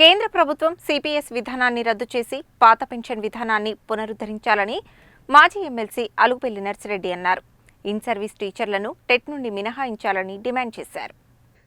కేంద్ర ప్రభుత్వం సిపిఎస్ విధానాన్ని రద్దు చేసి పాత పెన్షన్ విధానాన్ని పునరుద్ధరించాలని మాజీ ఎమ్మెల్సీ అలుగుపెల్లి నర్సిరెడ్డి అన్నారు. ఇన్ సర్వీస్ టీచర్లను టెట్ నుండి మినహాయించాలని డిమాండ్ చేశారు.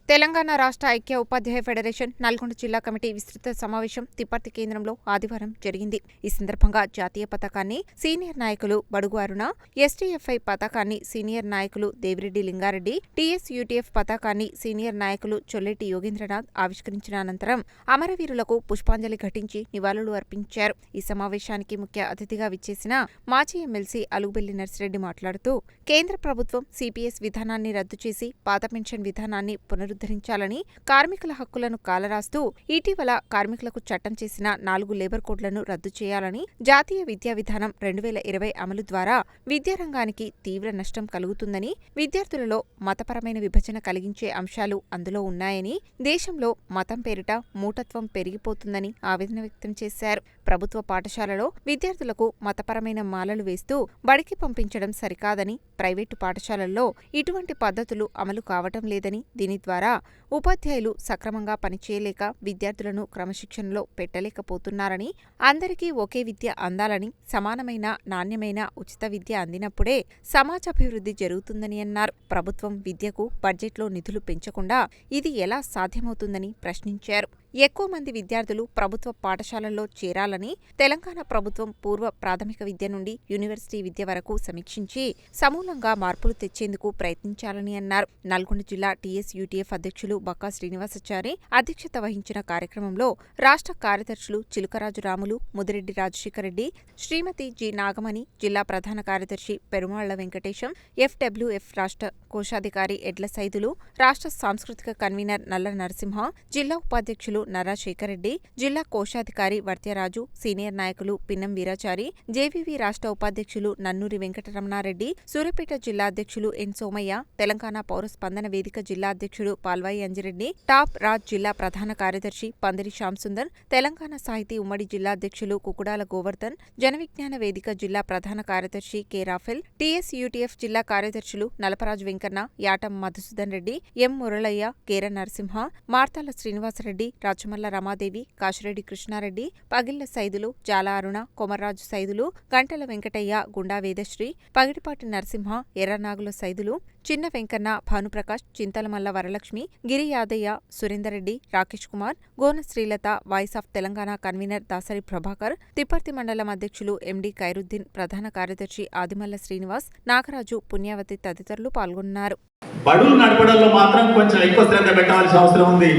తెలంగాణ రాష్ట్ర ఐక్య ఉపాధ్యాయ ఫెడరేషన్ నల్గొండ జిల్లా కమిటీ విస్తృత సమావేశం తిప్పర్తి కేంద్రంలో ఆదివారం జరిగింది. ఈ సందర్భంగా జాతీయ పతాకాన్ని సీనియర్ నాయకులు బడుగు అరుణ ఎస్టీఎఫ్ఐ పతాకాన్ని సీనియర్ నాయకులు దేవిరెడ్డి లింగారెడ్డి టీఎస్యూటీఎఫ్ పతాకాన్ని సీనియర్ నాయకులు చొల్లెటి యోగేంద్రనాథ్ ఆవిష్కరించిన అనంతరం అమరవీరులకు పుష్పాంజలి ఘటించి నివాళులు అర్పించారు. ఈ సమావేశానికి ముఖ్య అతిథిగా విచ్చేసిన మాజీ ఎమ్మెల్సీ అలుగుబెల్లి నర్సిరెడ్డి మాట్లాడుతూ కేంద్ర ప్రభుత్వం సిపిఎస్ విధానాన్ని రద్దు చేసి పాత పెన్షన్ విధానాన్ని పునరు పునరుద్ధరించాలని కార్మికుల హక్కులను కాలరాస్తూ ఇటీవల కార్మికులకు చట్టం చేసిన నాలుగు లేబర్ కోడ్లను రద్దు చేయాలని జాతీయ విద్యా విధానం రెండు వేల ఇరవై అమలు ద్వారా విద్యారంగానికి తీవ్ర నష్టం కలుగుతుందని విద్యార్థులలో మతపరమైన విభజన కలిగించే అంశాలు అందులో ఉన్నాయని దేశంలో మతం పేరిట మూటత్వం పెరిగిపోతుందని ఆవేదన వ్యక్తం చేశారు. ప్రభుత్వ పాఠశాలలో విద్యార్థులకు మతపరమైన మాలలు వేస్తూ బడికి పంపించడం సరికాదని ప్రైవేటు పాఠశాలల్లో ఇటువంటి పద్ధతులు అమలు కావటం లేదని దీని ద్వారా ఉపాధ్యాయులు సక్రమంగా పనిచేయలేక విద్యార్థులను క్రమశిక్షణలో పెట్టలేకపోతున్నారని అందరికీ ఒకే విద్య అందాలని సమానమైన నాణ్యమైన ఉచిత విద్య అందినప్పుడే సమాజాభివృద్ధి జరుగుతుందని అన్నారు. ప్రభుత్వం విద్యకు బడ్జెట్లో నిధులు పెంచకుండా ఇది ఎలా సాధ్యమవుతుందని ప్రశ్నించారు. ఎక్కువ మంది విద్యార్థులు ప్రభుత్వ పాఠశాలల్లో చేరాలని తెలంగాణ ప్రభుత్వం పూర్వ ప్రాథమిక విద్య నుండి యూనివర్సిటీ విద్య వరకు సమీక్షించి సమూలంగా మార్పులు తెచ్చేందుకు ప్రయత్నించాలని అన్నారు. నల్గొండ జిల్లా టీఎస్ యూటీఎఫ్ అధ్యక్షులు బక్కా శ్రీనివాసాచారి అధ్యక్షత వహించిన కార్యక్రమంలో రాష్ట్ర కార్యదర్శులు చిలుకరాజు రాములు ముదిరెడ్డి రాజశేఖర రెడ్డి శ్రీమతి జి నాగమణి జిల్లా ప్రధాన కార్యదర్శి పెరుమాళ్ళ వెంకటేశం ఎఫ్డబ్ల్యూఎఫ్ రాష్ట్ర కోశాధికారి ఎడ్ల సైదులు రాష్ట్ర సాంస్కృతిక కన్వీనర్ నల్ల నరసింహ జిల్లా ఉపాధ్యక్షులు నరా శేఖర్ రెడ్డి జిల్లా కోశాధికారి వర్త్యరాజు సీనియర్ నాయకులు పిన్నం వీరాచారి జేవీవీ రాష్ట్ర ఉపాధ్యక్షులు నన్నూరి వెంకటరమణారెడ్డి సూర్యపేట జిల్లా అధ్యక్షులు ఎన్ సోమయ్య తెలంగాణ పౌర స్పందన వేదిక జిల్లా అధ్యక్షుడు పాల్వాయి అంజిరెడ్డి టాప్ రాజ్ జిల్లా ప్రధాన కార్యదర్శి పందిరి శ్యాంసుందర్ తెలంగాణ సాహితీ ఉమ్మడి జిల్లా అధ్యక్షులు కుకుడాల గోవర్ధన్ జనవిజ్ఞాన వేదిక జిల్లా ప్రధాన కార్యదర్శి K Rafale T S U T F జిల్లా కార్యదర్శులు నలపరాజు వెంకన్న యాటం మధుసూదన్ రెడ్డి ఎం మురళయ్య కేర నరసింహ మార్తాల శ్రీనివాసరెడ్డి రాచమల్ల రమాదేవి కాశిరెడ్డి కృష్ణారెడ్డి పగిళ్ళ సైదులు జాల అరుణ కొమర్రాజు సైదులు గంటల వెంకటయ్య గుండా Vedasri Pagidipati Narasimha Erranagula Saidulu Chinna Venkanna Bhanuprakash Chintalamalla Varalakshmi Giri Yadaiah Surenderreddy Rakesh Kumar Gona Srilatha voice of Telangana convener Dasari Prabhakar Thipparthi మండలం అధ్యక్షులు ఎండి ఖైరుద్దీన్ ప్రధాన కార్యదర్శి ఆదిమల్ల శ్రీనివాస్ నాగరాజు పుణ్యావతి తదితరులు పాల్గొన్నారు. బడులు నడపడంలో మాత్రం కొంచెం ఎక్కువ శ్రద్ధ పెట్టాల్సిన అవసరం ఉంది.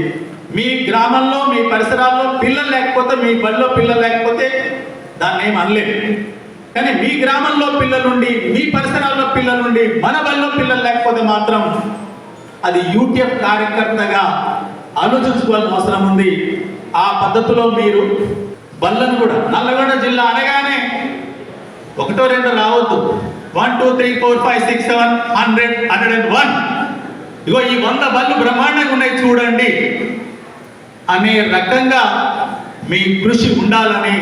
మీ గ్రామంలో మీ పరిసరాల్లో పిల్లలు లేకపోతే మీ బడిలో పిల్లలు లేకపోతే దాన్ని ఏం అనలేదు కానీ మీ గ్రామంలో పిల్లలుండి మీ పరిసరాల్లో పిల్లలుండి మన బడిలో పిల్లలు లేకపోతే మాత్రం అది యూటీఎఫ్ కార్యకర్తగా ఆలోచించుకోవాల్సిన అవసరం ఉంది. ఆ పద్ధతిలో మీరు బళ్ళను కూడా నల్లగొండ జిల్లా అనగానే ఒకటో రెండు రావద్దు. One two three four five six seven hundred hundred and one. ఇగో ఈ వంద బళ్ళు బ్రహ్మాండంగా ఉన్నాయి చూడండి. అనే రకంగా మీ కృషి ఉండాలని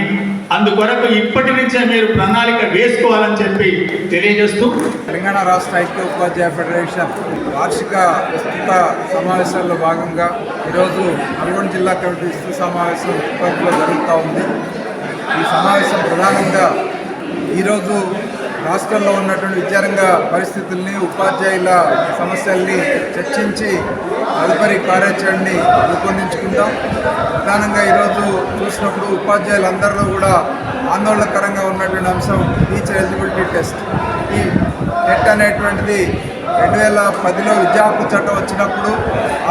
అందుకొరకు ఇప్పటి నుంచే మీరు ప్రణాళిక వేసుకోవాలని చెప్పి తెలియజేస్తూ తెలంగాణ రాష్ట్ర ఐక్య ఉపాధ్యాయ ఫెడరేషన్ వార్షిక విస్తృత సమావేశాల్లో భాగంగా ఈరోజు నల్గొండ జిల్లా కమిటీ విస్తృత సమావేశం ఉత్పత్తిలో జరుగుతూ ఉంది. ఈ సమావేశం ప్రధానంగా ఈరోజు రాష్ట్రంలో ఉన్నటువంటి విద్యారంగ పరిస్థితుల్ని ఉపాధ్యాయుల సమస్యల్ని చర్చించి తదుపరి కార్యాచరణని రూపొందించుకుందాం. ప్రధానంగా ఈరోజు చూసినప్పుడు ఉపాధ్యాయులందరిలో కూడా ఆందోళనకరంగా ఉన్నటువంటి అంశం టీచర్ ఎలిజిబిలిటీ టెస్ట్ ఈ టెట్ అనేటువంటిది రెండు వేల పదిలో విద్యా హక్కు చట్టం వచ్చినప్పుడు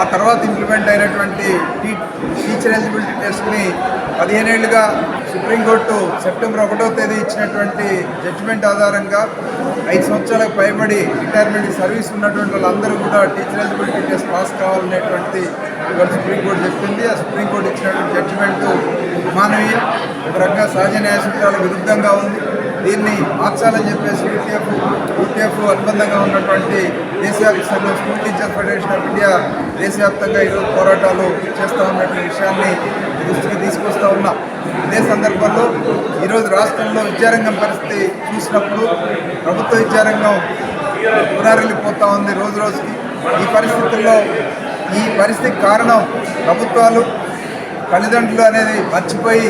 ఆ తర్వాత ఇంప్లిమెంట్ అయినటువంటి టీ టీచర్ ఎలిజిబిలిటీ టెస్ట్ని పదిహేనేళ్ళుగా సుప్రీంకోర్టు సెప్టెంబర్ ఒకటో తేదీ ఇచ్చినటువంటి జడ్జిమెంట్ ఆధారంగా ఐదు సంవత్సరాలకు పైబడి రిటైర్మెంట్ సర్వీస్ ఉన్నటువంటి వాళ్ళందరూ కూడా టీచర్ ఎలిజిబిలిటీ టెస్ట్ పాస్ కావాలనేటువంటి ఇవాళ సుప్రీంకోర్టు చెప్పింది. ఆ సుప్రీంకోర్టు ఇచ్చినటువంటి జడ్జిమెంట్ మానవీయం ఒక రకంగా సహజ న్యాయ సూత్రాలకు విరుద్ధంగా ఉంది. దీన్ని మార్చాలని చెప్పేసి యూటీఎఫ్ యూటీఎఫ్ అనుబంధంగా ఉన్నటువంటి దేశవ్యాప్త సంఘం school teacher federation of India దేశవ్యాప్తంగా ఈరోజు పోరాటాలు చేస్తూ ఉన్నటువంటి విషయాన్ని దృష్టికి తీసుకొస్తూ ఉన్నాం ఇదే సందర్భంలో ఈరోజు రాష్ట్రంలో విద్యారంగం పరిస్థితి చూసినప్పుడు ప్రభుత్వ విద్యారంగం పునరెళ్ళిపోతూ ఉంది రోజు రోజుకి. ఈ పరిస్థితుల్లో ఈ పరిస్థితికి కారణం ప్రభుత్వాలు తల్లిదండ్రులు అనేది మర్చిపోయి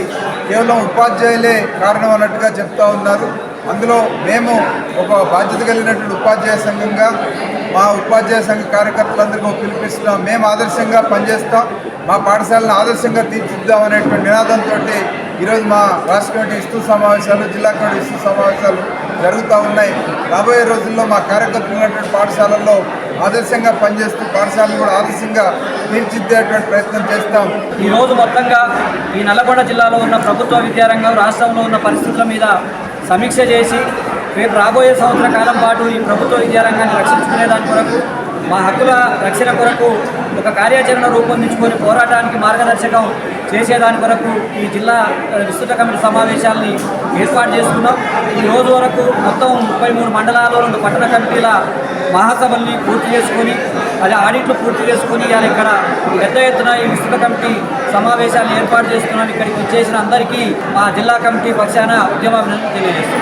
కేవలం ఉపాధ్యాయులే కారణం అన్నట్టుగా చెప్తా ఉన్నారు. అందులో మేము ఒక బాధ్యత కలిగినటువంటి ఉపాధ్యాయ సంఘంగా మా ఉపాధ్యాయ సంఘ కార్యకర్తలందరికీ పిలిపిస్తున్నాం. మేము ఆదర్శంగా పనిచేస్తాం. మా పాఠశాలను ఆదర్శంగా తీర్చిద్దాం అనేటువంటి నినాదంతో ఈరోజు మా రాష్ట్ర కమిటీ ఇస్తూ సమావేశాలు జిల్లా కమిటీ ఇస్తూ సమావేశాలు జరుగుతూ ఉన్నాయి. రాబోయే రోజుల్లో మా కార్యకర్తలు ఉన్నటువంటి పాఠశాలల్లో ఆదర్శంగా పనిచేస్తూ పాఠశాలను కూడా ఆదర్శంగా తీర్చిదిద్దేటువంటి ప్రయత్నం చేస్తాం. ఈ రోజు మొత్తంగా ఈ నల్లగొండ జిల్లాలో ఉన్న ప్రభుత్వ విద్యారంగం రాష్ట్రంలో ఉన్న పరిస్థితుల మీద సమీక్ష చేసి రేపు రాబోయే సంవత్సర కాలం పాటు ఈ ప్రభుత్వ విద్యారంగాన్ని రక్షించుకునే దాని కొరకు మా హక్కుల రక్షణ కొరకు ఒక కార్యాచరణ రూపొందించుకొని పోరాటానికి మార్గదర్శకం చేసేదాని కొరకు ఈ జిల్లా విస్తృత కమిటీ సమావేశాలని ఏర్పాటు చేసుకున్నాం. ఈ రోజు వరకు మొత్తం ముప్పై మూడు మండలాల్లో రెండు పట్టణ కమిటీల మహాసభల్ని పూర్తి చేసుకొని అది ఆడిట్లు పూర్తి చేసుకొని ఇవాళ ఇక్కడ పెద్ద ఎత్తున ఈ విస్తృత కమిటీ సమావేశాలు ఏర్పాటు చేస్తున్నాను ఇక్కడికి వచ్చేసిన అందరికీ మా జిల్లా కమిటీ పక్షాన ఉద్యమాభినందనలు తెలియజేస్తున్నాను